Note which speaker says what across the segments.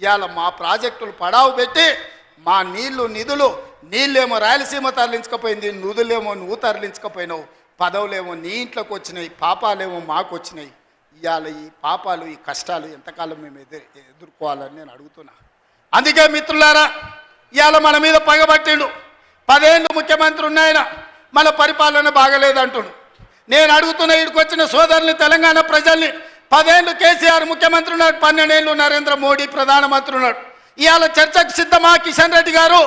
Speaker 1: ఇవాళ మా ప్రాజెక్టులు పడావు పెట్టి మా నీళ్ళు నిధులు నీళ్ళేమో రాయలసీమ తరలించకపోయింది నుదులేమో నువ్వు తరలించకపోయినావు పదవులేమో నీ ఇంట్లోకి వచ్చినాయి పాపాలేమో మాకు వచ్చినాయి. ఇవాళ ఈ పాపాలు ఈ కష్టాలు ఎంతకాలం మేము ఎదురు ఎదుర్కోవాలని నేను అడుగుతున్నా. అందుకే మిత్రులారా ఇవాళ మన మీద పగబట్టిండు. పదేళ్ళు ముఖ్యమంత్రి ఉన్నాయన మన పరిపాలన బాగలేదంటుడు. నేను అడుగుతున్న ఇక్కడికి వచ్చిన సోదరుని తెలంగాణ ప్రజల్ని పదేళ్ళు కేసీఆర్ ముఖ్యమంత్రి ఉన్నాడు పన్నెండేళ్ళు నరేంద్ర మోడీ ప్రధానమంత్రి ఉన్నాడు. ఇవాళ చర్చకు సిద్ధమా కిషన్ రెడ్డి గారు?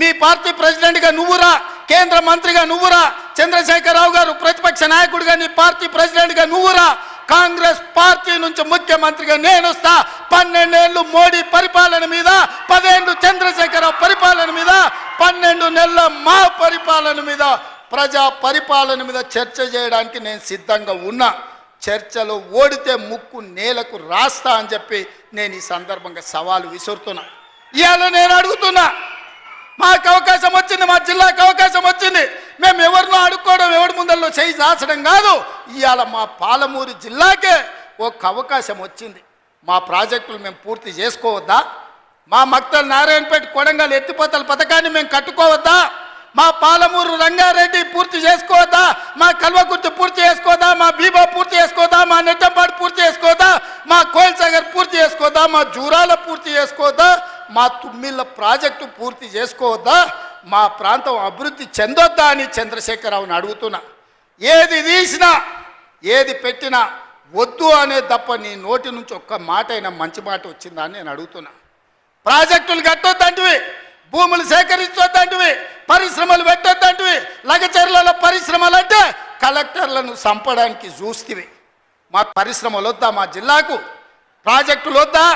Speaker 1: మీ పార్టీ ప్రెసిడెంట్గా నువ్వురా కేంద్ర మంత్రిగా నువ్వురా చంద్రశేఖరరావు గారు ప్రతిపక్ష నాయకుడిగా నీ పార్టీ ప్రెసిడెంట్గా నువ్వురా? కాంగ్రెస్ పార్టీ నుంచి ముఖ్యమంత్రిగా నేను వస్తా పన్నెండేళ్ళు మోడీ పరిపాలన మీద పదేళ్ళు చంద్రశేఖరరావు పరిపాలన మీద పన్నెండు నెలల మా పరిపాలన మీద ప్రజా పరిపాలన మీద చర్చ చేయడానికి నేను సిద్ధంగా ఉన్నా. చర్చలో ఓడితే ముక్కు నేలకు రాస్తా అని చెప్పి నేను ఈ సందర్భంగా సవాలు విసురుతున్నా. ఇవాళ నేను అడుగుతున్నా మాకు అవకాశం వచ్చింది మా జిల్లాకు అవకాశం వచ్చింది. మేము ఎవరినో అడుక్కోవడం ఎవరి ముందల్లో చేయి దాచడం కాదు. ఇవాళ మా పాలమూరు జిల్లాకే ఒక అవకాశం వచ్చింది. మా ప్రాజెక్టులు మేము పూర్తి చేసుకోవద్దా? మా మక్తల్ నారాయణపేట కొడంగల్ ఎత్తిపోతల పథకాన్ని మేము కట్టుకోవద్దా? మా పాలమూరు రంగారెడ్డి పూర్తి చేసుకోవద్దా? మా కల్వకు పూర్తి చేసుకోవద్దా మా బీబా పూర్తి చేసుకోవద్దా మా నెట్టంపాడు పూర్తి చేసుకోవద్దా మా కోయిల్సాగర్ పూర్తి చేసుకోవద్దా మా జూరాల పూర్తి చేసుకోవద్దా? మా తుమ్మిళ్ళ ప్రాజెక్టు పూర్తి చేసుకోవద్దా? మా ప్రాంతం అభివృద్ధి చెందొద్దా అని చంద్రశేఖరరావుని అడుగుతున్నా. ఏది తీసినా ఏది పెట్టినా వద్దు అనే తప్ప నీ నోటి నుంచి ఒక్క మాట అయినా మంచి మాట వచ్చిందా అని నేను అడుగుతున్నా. ప్రాజెక్టులు కట్టొద్దంటివి భూములు సేకరించొద్దంటివి పరిశ్రమలు పెట్టొద్దంటివి లగచర్లలో పరిశ్రమలు అంటే కలెక్టర్లను చంపడానికి చూస్తివి మా పరిశ్రమలు వద్దా మా జిల్లాకు? ప్రాజెక్టులు వద్దా?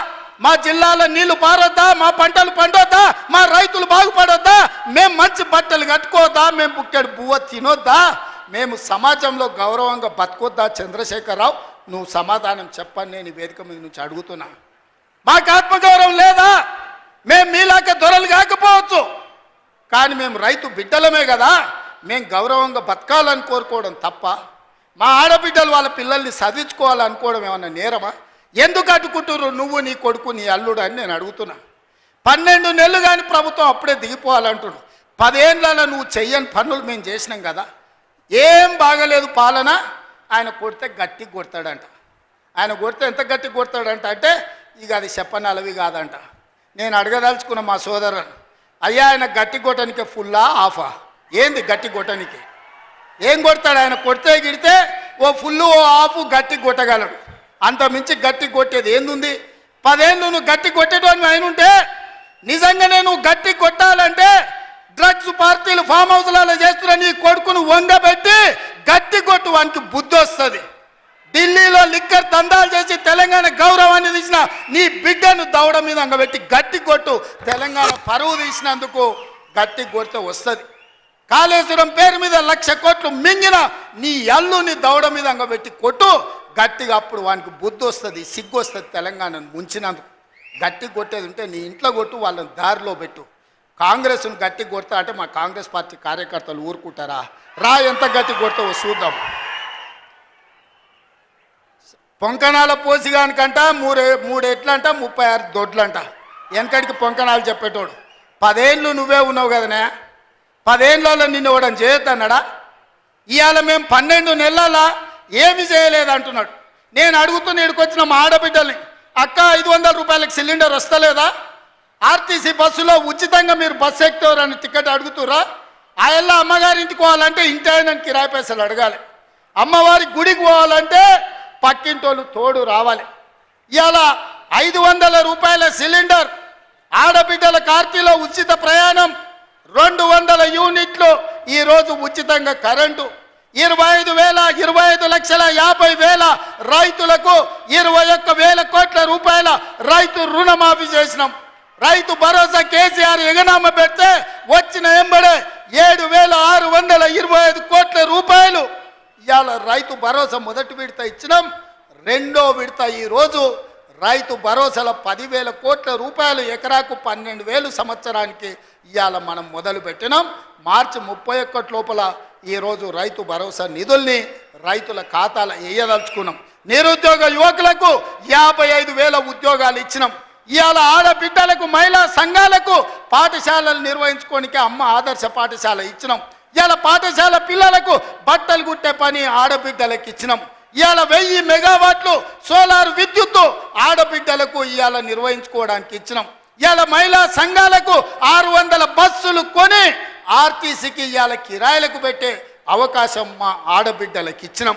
Speaker 1: మా జిల్లాలో నీళ్ళు పారొద్దా? మా పంటలు పండొద్దా? మా రైతులు బాగుపడొద్దా? మేము మంచి బట్టలు కట్టుకోవద్దా? మేము బుక్కెడు బువ్వ తినొద్దా? మేము సమాజంలో గౌరవంగా బతుకొద్దా? చంద్రశేఖరరావు నువ్వు సమాధానం చెప్పని నేను వేదిక మీద నుంచి అడుగుతున్నా. మాకు ఆత్మగౌరవం లేదా? మేము మీలాక దొరలు కాకపోవచ్చు. కానీ మేము రైతు బిడ్డలమే కదా? మేము గౌరవంగా బతకాలని కోరుకోవడం తప్ప మా ఆడబిడ్డలు వాళ్ళ పిల్లల్ని చదివించుకోవాలనుకోవడం ఏమన్నా నేరమా? ఎందుకు అడ్డుకుంటున్నారు నువ్వు నీ కొడుకు నీ అల్లుడు అని నేను అడుగుతున్నా. పన్నెండు నెలలు కానీ ప్రభుత్వం అప్పుడే దిగిపోవాలంటున్నాడు. పదేళ్ళలో నువ్వు చెయ్యని పనులు మేము చేసినాం కదా. ఏం బాగలేదు పాలన. ఆయన కొడితే గట్టి కొడతాడంట. ఆయన కొడితే ఎంత గట్టి కొడతాడంట అంటే ఇక అది చెప్పనలవి కాదంట. నేను అడగదలుచుకున్న మా సోదరుని అయ్యా ఆయన గట్టి కొట్టడానికి ఫుల్లా ఆఫా? ఏంది గట్టి కొట్టడానికి ఏం కొడతాడు? ఆయన కొడితే గిడితే ఓ ఫుల్ ఓ ఆఫ్ గట్టి కొట్టగలడు. అంత మించి గట్టి కొట్టేది ఏందుంది? పదేళ్ళు నువ్వు గట్టి కొట్టేటోని ఆయన ఉంటే నిజంగానే నువ్వు గట్టి కొట్టాలంటే డ్రగ్స్ పార్టీలు ఫామ్ హౌస్లలో చేస్తున్న నీ కొడుకును వంగబెట్టి గట్టి కొట్టు వానికి బుద్ధి వస్తుంది. ఢిల్లీలో లిక్కర్ దందాలు చేసి తెలంగాణ గౌరవాన్ని తీసిన నీ బిడ్డను దవడ మీద అంగబెట్టి గట్టి కొట్టు తెలంగాణ పరువు తీసినందుకు గట్టి కొడితే వస్తుంది. కాళేశ్వరం పేరు మీద లక్ష కోట్లు మింగిన నీ అల్లుని దౌడ మీద అంగబెట్టి కొట్టు. గట్టిగా అప్పుడు వానికి బుద్ధి వస్తుంది సిగ్గు వస్తుంది తెలంగాణను ముంచినందుకు. గట్టి కొట్టేది ఉంటే నీ ఇంట్లో కొట్టు వాళ్ళని దారిలో పెట్టు. కాంగ్రెస్ను గట్టి కొడతా అంటే మా కాంగ్రెస్ పార్టీ కార్యకర్తలు ఊరుకుంటారా? రా ఎంత గట్టి కొడతావో చూద్దాం. పొంకణాల పోసిగానికంట మూడే మూడెట్లంట ముప్పై ఆరు దొడ్లంట. వెనకడికి పొంకణాలు చెప్పేటోడు. పదేళ్ళు నువ్వే ఉన్నావు కదనే? పదేళ్ళలో నిన్ను ఇవ్వడం చేయొద్దన్నాడా? ఇవాళ మేము పన్నెండు నెలల ఏమి చేయలేదు అంటున్నాడు నేను అడుగుతున్న ఇక్కడికి మా ఆడబిడ్డల్ని అక్క ఐదు వందల రూపాయలకు సిలిండర్ వస్తలేదా? ఆర్టీసీ బస్సులో ఉచితంగా మీరు బస్సు ఎక్కుతారని టికెట్ అడుగుతురా ఆయల్లా అమ్మగారింటికి పోవాలంటే ఇంటి ఆయన కిరాయి పైసలు అడగాలి. అమ్మవారి గుడికి పోవాలంటే పక్కింటోళ్ళు తోడు రావాలి. ఇవాళ ఐదు వందల రూపాయల సిలిండర్ ఆడబిడ్డల కార్తీలో ఉచిత ప్రయాణం రెండు వందల యూనిట్లు ఈరోజు ఉచితంగా కరెంటు. ఇరవై ఐదు వేల ఇరవై ఐదు లక్షల యాభై వేల రైతులకు ఇరవై ఒక్క వేల కోట్ల రూపాయల రైతు రుణమాఫీ చేసినాం. రైతు భరోసా కేసీఆర్ ఎగనామ పెడితే వచ్చిన ఎంబడే ఏడు వేల ఆరు వందల ఇరవై ఐదు కోట్ల రూపాయలు ఇవాళ రైతు భరోసా మొదటి విడత ఇచ్చినాం. రెండో విడత ఈరోజు రైతు భరోసాల పదివేల కోట్ల రూపాయలు ఎకరాకు పన్నెండు వేలు సంవత్సరానికి ఇవాళ మనం మొదలు పెట్టినాం. మార్చి ముప్పై ఒక్కటి లోపల ఈరోజు రైతు భరోసా నిధుల్ని రైతుల ఖాతాల వేయదలుచుకున్నాం నిరుద్యోగ యువకులకు యాభై ఐదు వేల ఉద్యోగాలు ఇచ్చినాం. ఇవాళ ఆడబిడ్డలకు మహిళా సంఘాలకు పాఠశాలలు నిర్వహించుకోనికి అమ్మ ఆదర్శ పాఠశాల ఇచ్చినాం. ఇవాళ పాఠశాల పిల్లలకు బట్టలు కుట్టే పని ఆడబిడ్డలకు ఇచ్చినాం. ఇవాళ వెయ్యి మెగావాట్లు సోలార్ విద్యుత్తు ఆడబిడ్డలకు ఇవాళ నిర్వహించుకోవడానికి ఇచ్చినాం. ఇవాళ మహిళా సంఘాలకు ఆరు వందల బస్సులు కొని ఆర్టీసీకి ఇవాళ కిరాయిలకు పెట్టే అవకాశం మా ఆడబిడ్డలకు ఇచ్చినాం.